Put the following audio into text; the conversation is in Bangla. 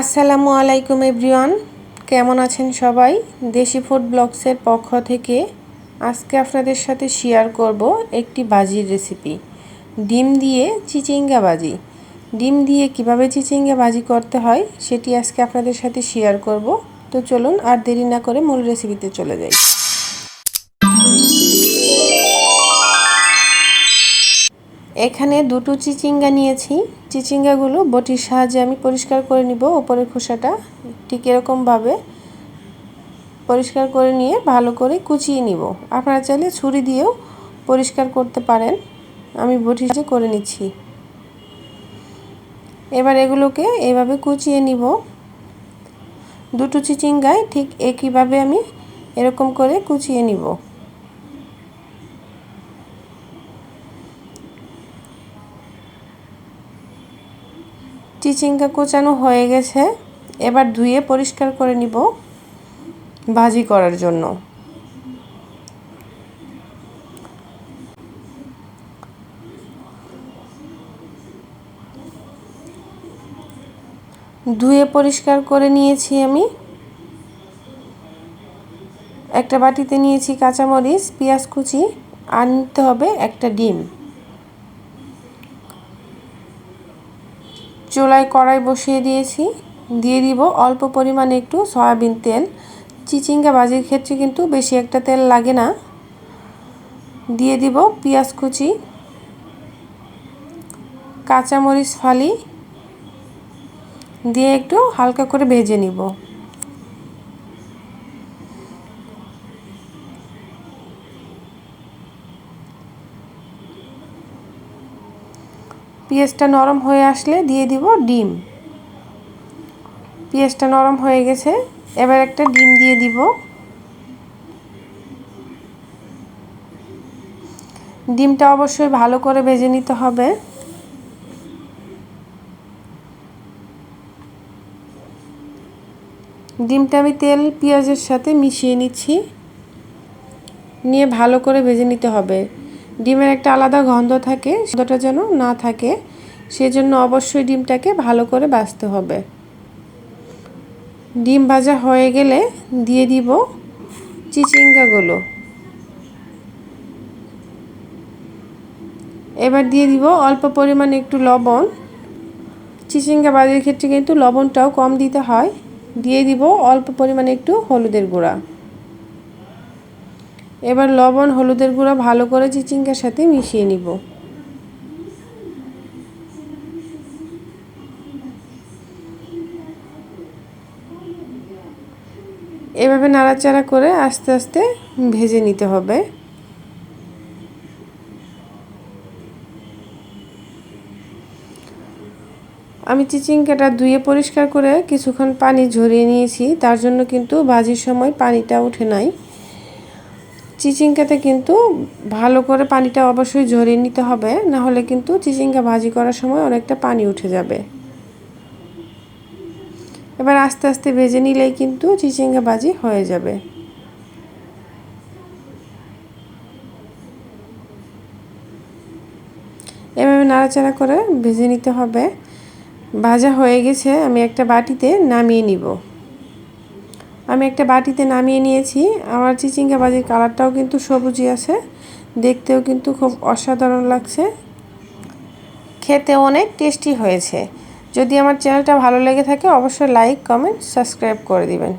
আসসালামু আলাইকুম এভরিওয়ান, কেমন আছেন সবাই? দেশি ফুড ব্লগসের পক্ষ থেকে আজকে আপনাদের সাথে শেয়ার করব একটি বাজির রেসিপি ডিম দিয়ে চিচিঙ্গা বাজি। ডিম দিয়ে কীভাবে চিচিঙ্গা বাজি করতে হয় সেটি আজকে আপনাদের সাথে শেয়ার করব। তো চলুন আর দেরি না করে মূল রেসিপিতে চলে যাই। এখানে দুটো চিচিঙ্গা নিয়েছি। চিচিঙ্গাগুলো বটির সাহায্যে আমি পরিষ্কার করে নিব ওপরের খোসাটা। ঠিক এরকমভাবে পরিষ্কার করে নিয়ে ভালো করে কুচিয়ে নিব। আপনারা চাইলে ছুরি দিয়েও পরিষ্কার করতে পারেন। আমি বটি সাহায্যে করে নিচ্ছি। এবার এগুলোকে এভাবে কুচিয়ে নিব। দুটো চিচিঙ্গায় ঠিক একইভাবে আমি এরকম করে কুচিয়ে নিব। চিচিঙ্গা কোচানো হয়ে গেছে। এবার ধুয়ে পরিষ্কার করে নিব ভাজি করার জন্য। ধুয়ে পরিষ্কার করে নিয়েছি আমি। একটা বাটিতে নিয়েছি কাঁচামরিচ, পেঁয়াজ কুচি, আর নিতে হবে একটা ডিম। চুলায় কড়াই বসিয়ে দিয়েছি। দিয়ে দিব অল্প পরিমাণে একটু সয়াবিন তেল। চিচিঙ্গা ভাজির ক্ষেত্রে কিন্তু বেশি একটা তেল লাগে না। দিয়ে দিব পেঁয়াজ কুচি, কাঁচামরিচ ফালি। দিয়ে একটু হালকা করে ভেজে নিব। পেঁয়াজটা নরম হয়ে আসলে দিয়ে দিব ডিম। পেঁয়াজটা নরম হয়ে গেছে, এবার একটা ডিম দিয়ে দিব। ডিমটা অবশ্যই ভালো করে ভেজে নিতে হবে। ডিমটা আমি তেল, পেঁয়াজের সাথে মিশিয়ে নিচ্ছি। নিয়ে ভালো করে ভেজে নিতে হবে। ডিমের একটা আলাদা গন্ধ থাকে, গন্ধটা যেন না থাকে, সেজন্য অবশ্যই ডিমটাকে ভালো করে বাছতে হবে। ডিম ভাজা হয়ে গেলে দিয়ে দিব চিচিঙ্গাগুলো। এবার দিয়ে দিব অল্প পরিমাণে একটু লবণ। চিচিঙ্গা বাজির ক্ষেত্রে কিন্তু লবণটাও কম দিতে হয়। দিয়ে দিব অল্প পরিমাণে একটু হলুদের গুঁড়া। এবার লবণ, হলুদের গুঁড়া ভালো করে চিচিঙ্গার সাথে মিশিয়ে নিব। এভাবে নাড়াচাড়া করে আস্তে আস্তে ভেজে নিতে হবে। আমি চিচিঙ্গাটা ধুয়ে পরিষ্কার করে কিছুক্ষণ পানি ঝরিয়ে নিয়েছি, তার জন্য কিন্তু ভাজির সময় পানিটা উঠে নাই। চিচিঙ্গাতে কিন্তু ভালো করে পানিটা অবশ্যই ঝরিয়ে নিতে হবে, না হলে কিন্তু চিচিঙ্গা ভাজি করার সময় অনেকটা পানি উঠে যাবে। এবার আস্তে আস্তে ভেজে নিলেই কিন্তু চিচিঙ্গা ভাজি হয়ে যাবে। এভাবে নাড়াচাড়া করে ভেজে নিতে হবে। ভাজা হয়ে গেছে, আমি একটা বাটিতে নামিয়ে নিব। আমি একটা বাটিতে নামিয়ে নিয়েছি। আমার চিচিঙ্গা বাজির কালারটাও কিন্তু সবুজই আছে। দেখতেও কিন্তু খুব অসাধারণ লাগছে। খেতে অনেক টেস্টি হয়েছে। যদি আমার চ্যানেলটা ভালো লেগে থাকে, অবশ্যই লাইক, কমেন্ট, সাবস্ক্রাইব করে দিবেন।